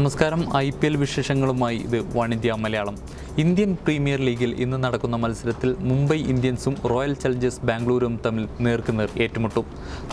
നമസ്കാരം. I P L വിശേഷങ്ങളുമായി ഇത് വാണിജ്യ മലയാളം. ഇന്ത്യൻ പ്രീമിയർ ലീഗിൽ ഇന്ന് നടക്കുന്ന മത്സരത്തിൽ മുംബൈ ഇന്ത്യൻസും റോയൽ ചലഞ്ചേഴ്സ് ബാംഗ്ലൂരും തമ്മിൽ നേർക്കുനേർ ഏറ്റുമുട്ടും.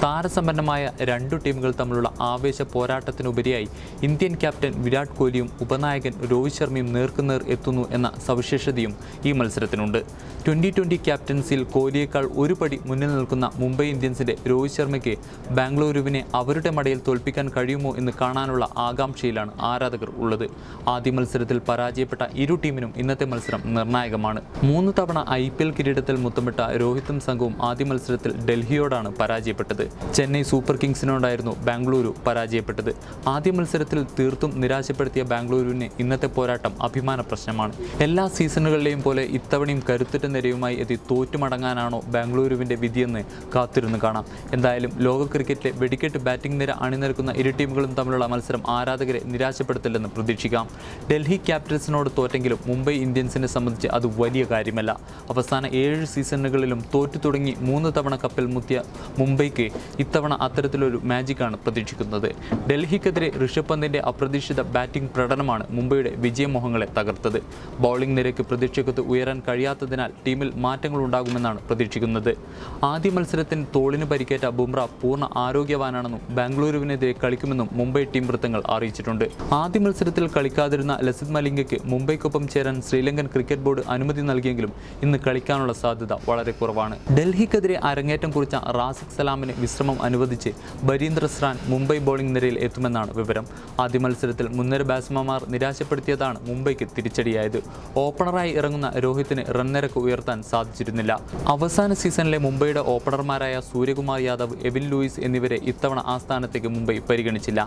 താരസമ്പന്നമായ രണ്ടു ടീമുകൾ തമ്മിലുള്ള ആവേശ പോരാട്ടത്തിനുപരിയായി ഇന്ത്യൻ ക്യാപ്റ്റൻ വിരാട് കോഹ്ലിയും ഉപനായകൻ രോഹിത് ശർമ്മയും നേർക്കുനേർ എത്തുന്നു എന്ന സവിശേഷതയും ഈ മത്സരത്തിനുണ്ട്. ട്വന്റി ട്വന്റി ക്യാപ്റ്റൻസിയിൽ കോഹ്ലിയേക്കാൾ ഒരു പടി മുന്നിൽ നിൽക്കുന്ന മുംബൈ ഇന്ത്യൻസിന്റെ രോഹിത് ശർമ്മയ്ക്ക് ബാംഗ്ലൂരുവിനെ അവരുടെ മടയിൽ തോൽപ്പിക്കാൻ കഴിയുമോ എന്ന് കാണാനുള്ള ആകാംക്ഷയിലാണ് ആരാധകർ ഉള്ളത്. ആദ്യ മത്സരത്തിൽ പരാജയപ്പെട്ട ഇരു ടീമിനും ഇന്നത്തെ മത്സരം നിർണായകമാണ്. മൂന്ന് തവണ ഐ പി എൽ കിരീടത്തിൽ മുത്തമിട്ട രോഹിത്തും സംഘവും ആദ്യ മത്സരത്തിൽ ഡൽഹിയോടാണ് പരാജയപ്പെട്ടത്. ചെന്നൈ സൂപ്പർ കിങ്സിനോടായിരുന്നു ബാംഗ്ലൂരു പരാജയപ്പെട്ടത്. ആദ്യ മത്സരത്തിൽ തീർത്തും നിരാശപ്പെടുത്തിയ ബാംഗ്ലൂരുവിന് ഇന്നത്തെ പോരാട്ടം അഭിമാന പ്രശ്നമാണ് എല്ലാ സീസണുകളിലെയും പോലെ ഇത്തവണയും കരുത്തുറ്റ നിരയുമായി എത്തി തോറ്റുമടങ്ങാനാണോ ബാംഗ്ലൂരുവിന്റെ വിധിയെന്ന് കാത്തിരുന്ന് കാണാം. എന്തായാലും ലോക ക്രിക്കറ്റിലെ വെടിക്കെട്ട് ബാറ്റിംഗ് നിര അണിനിരക്കുന്ന ഇരു ടീമുകളും തമ്മിലുള്ള മത്സരം ആരാധകരെ നിരാശപ്പെടുത്തില്ലെന്ന് പ്രതീക്ഷിക്കാം. ഡൽഹി ക്യാപിറ്റൽസിനോട് തോറ്റെങ്കിലും മുംബൈ ഇന്ത്യൻസിനെ സംബന്ധിച്ച് അത് വലിയ കാര്യമല്ല. അവസാന ഏഴ് സീസണുകളിലും തോറ്റു തുടങ്ങി മൂന്ന് തവണ കപ്പിൽ മുത്തിയ മുംബൈക്ക് ഇത്തവണ അത്തരത്തിലൊരു മാജിക്കാണ് പ്രതീക്ഷിക്കുന്നത്. ഡൽഹിക്കെതിരെ ഋഷഭ് പന്തിന്റെ അപ്രതീക്ഷിത ബാറ്റിംഗ് പ്രകടനമാണ് മുംബൈയുടെ വിജയമോഹങ്ങളെ തകർത്തത്. ബൗളിംഗ് നിരക്ക് പ്രതീക്ഷയ്ക്കത്ത് ഉയരാൻ കഴിയാത്തതിനാൽ ടീമിൽ മാറ്റങ്ങൾ ഉണ്ടാകുമെന്നാണ് പ്രതീക്ഷിക്കുന്നത്. ആദ്യ മത്സരത്തിന് തോളിന് പരിക്കേറ്റ ബുംറ പൂർണ ആരോഗ്യവാനാണെന്നും ബാംഗ്ലൂരുവിനെതിരെ കളിക്കുമെന്നും മുംബൈ ടീം വൃത്തങ്ങൾ അറിയിച്ചിട്ടുണ്ട്. ആദ്യ മത്സരത്തിൽ കളിക്കാതിരുന്ന ലസിത് മലിംഗയ്ക്ക് മുംബൈക്കൊപ്പം ചേരാൻ ശ്രീലങ്കൻ ക്രിക്കറ്റ് ബോർഡ് അനുമതി നൽകിയെങ്കിലും ഇന്ന് കളിക്കാനുള്ള സാധ്യത വളരെ കുറവാണ്. ഡൽഹിക്കെതിരെ അരങ്ങേറ്റം കുറിച്ച റാസിഖ് സലാമിന് വിശ്രമം അനുവദിച്ച് ബരീന്ദ്ര സ്രാൻ മുംബൈ ബോളിംഗ് നിരയിൽ എത്തുമെന്നാണ് വിവരം. ആദ്യ മത്സരത്തിൽ മുൻനിര ബാറ്റ്സ്മാൻമാർ നിരാശപ്പെടുത്തിയതാണ് മുംബൈക്ക് തിരിച്ചടിയായത്. ഓപ്പണറായി ഇറങ്ങുന്ന രോഹിത്തിന് റൺ നിരക്ക് ഉയർത്താൻ സാധിച്ചിരുന്നില്ല. അവസാന സീസണിലെ മുംബൈയുടെ ഓപ്പണർമാരായ സൂര്യകുമാർ യാദവ് എവിൻ ലൂയിസ് എന്നിവരെ ഇത്തവണ ആ സ്ഥാനത്തേക്ക് മുംബൈ പരിഗണിച്ചില്ല.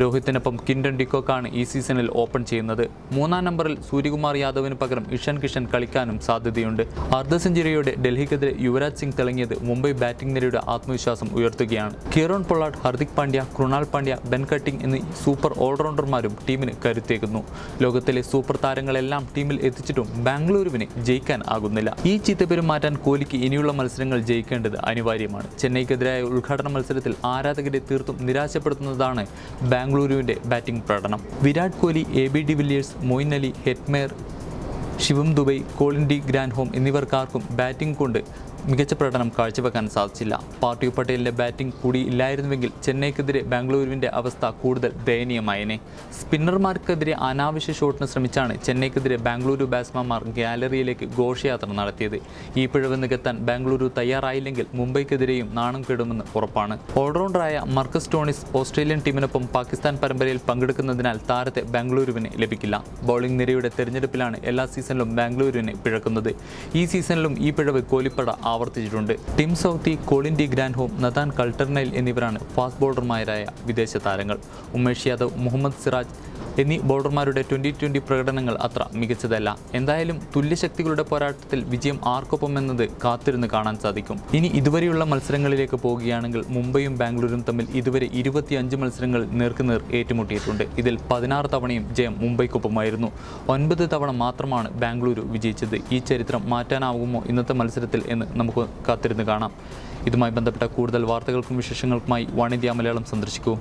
രോഹിത്തിനൊപ്പം കിൻഡൻ ഡിക്കോക്കാണ് ഈ സീസണിൽ ഓപ്പൺ ചെയ്യുന്നത്. മൂന്നാം നമ്പറിൽ സൂര്യകുമാർ യാദവിന് പകരം ഇഷൻ കിഷൻ കളിക്കാനും സാധ്യതയുണ്ട്. അർദ്ധ സെഞ്ചുറിയോടെ ഡൽഹിക്കെതിരെ യുവരാജ് സിംഗ് തിളങ്ങിയത് മുംബൈ ബാറ്റിംഗ് നിരയുടെ ആത്മവിശ്വാസം ഉയർത്തുകയാണ്. Kieron Pollard Hardik Pandya Krunal Pandya Ben Cutting എന്നീ സൂപ്പർ ഓൾറൗണ്ടർമാരും ടീമിന് കരുത്തേക്കുന്നു ലോകത്തിലെ സൂപ്പർ താരങ്ങളെല്ലാം ടീമിൽ എത്തിച്ചിട്ടും ബാംഗ്ലൂരുവിന് ജയിക്കാൻ ആകുന്നില്ല. ഈ ചിത്തപേരും മാറ്റാൻ കോഹ്ലിക്ക് ഇനിയുള്ള മത്സരങ്ങൾ ജയിക്കേണ്ടത് അനിവാര്യമാണ്. ചെന്നൈക്കെതിരായ ഉദ്ഘാടന മത്സരത്തിൽ ആരാധകരെ തീർത്തും നിരാശപ്പെടുത്തുന്നതാണ് ബാംഗ്ലൂരുവിന്റെ ബാറ്റിംഗ് പ്രകടനം Virat Kohli A B de Villiers Moeen Ali Hetmyer Shivam Dube Colin de Grandhomme എന്നിവർക്കാർക്കും batting കൊണ്ട് മികച്ച പ്രകടനം കാഴ്ചവെക്കാൻ സാധിച്ചില്ല. പാർട്ടി പട്ടേലിന്റെ ബാറ്റിംഗ് കൂടി ഇല്ലായിരുന്നുവെങ്കിൽ ചെന്നൈക്കെതിരെ ബാംഗ്ലൂരുവിന്റെ അവസ്ഥ കൂടുതൽ ദയനീയമായേനെ. സ്പിന്നർമാർക്കെതിരെ അനാവശ്യ ഷോട്ടിന് ശ്രമിച്ചാണ് ചെന്നൈക്കെതിരെ ബാംഗ്ലൂരു ബാറ്റ്സ്മാൻമാർ ഗാലറിയിലേക്ക് ഘോഷയാത്ര നടത്തിയത്. ഈ പിഴവ് നികത്താൻ ബാംഗ്ലൂരു തയ്യാറായില്ലെങ്കിൽ മുംബൈക്കെതിരെയും നാണം കെടുമെന്ന് ഉറപ്പാണ്. ഓൾറൗണ്ടറായ മർക്കസ് ടോണിസ് ഓസ്ട്രേലിയൻ ടീമിനൊപ്പം പാകിസ്ഥാൻ പരമ്പരയിൽ പങ്കെടുക്കുന്നതിനാൽ താരത്തെ ബാംഗ്ലൂരുവിന് ലഭിക്കില്ല. ബൗളിംഗ് നിരയുടെ തെരഞ്ഞെടുപ്പിലാണ് എല്ലാ സീസണിലും ബാംഗ്ലൂരുവിനെ പിഴക്കുന്നത്. ഈ സീസണിലും ഈ പിഴവ് കോലിപ്പട ആവർത്തിച്ചിട്ടുണ്ട്. Tim Southee Colin de Grandhomme Nathan Coulter Nile എന്നിവരാണ് ഫാസ്റ്റ് ബോളർമാരായ വിദേശ താരങ്ങൾ. ഉമേഷ് യാദവ് മുഹമ്മദ് സിറാജ് എന്നീ ബോളർമാരുടെ ട്വന്റി ട്വന്റി പ്രകടനങ്ങൾ അത്ര മികച്ചതല്ല. എന്തായാലും തുല്യശക്തികളുടെ പോരാട്ടത്തിൽ വിജയം ആർക്കൊപ്പം എന്നത് കാത്തിരുന്ന് കാണാൻ സാധിക്കും. ഇനി ഇതുവരെയുള്ള മത്സരങ്ങളിലേക്ക് പോവുകയാണെങ്കിൽ മുംബൈയും ബാംഗ്ലൂരും തമ്മിൽ ഇതുവരെ ഇരുപത്തിയഞ്ച് മത്സരങ്ങൾ നേർക്കുനേർ ഏറ്റുമുട്ടിയിട്ടുണ്ട്. ഇതിൽ പതിനാറ് തവണയും ജയം മുംബൈക്കൊപ്പമായിരുന്നു. ഒൻപത് തവണ മാത്രമാണ് ബാംഗ്ലൂരു വിജയിച്ചത്. ഈ ചരിത്രം മാറ്റാനാവുമോ ഇന്നത്തെ മത്സരത്തിൽ എന്ന് നമുക്ക് കാത്തിരുന്ന് കാണാം. ഇതുമായി ബന്ധപ്പെട്ട കൂടുതൽ വാർത്തകൾക്കും വിശേഷങ്ങൾക്കുമായി വൺ ഇന്ത്യ മലയാളം സന്ദർശിക്കൂ.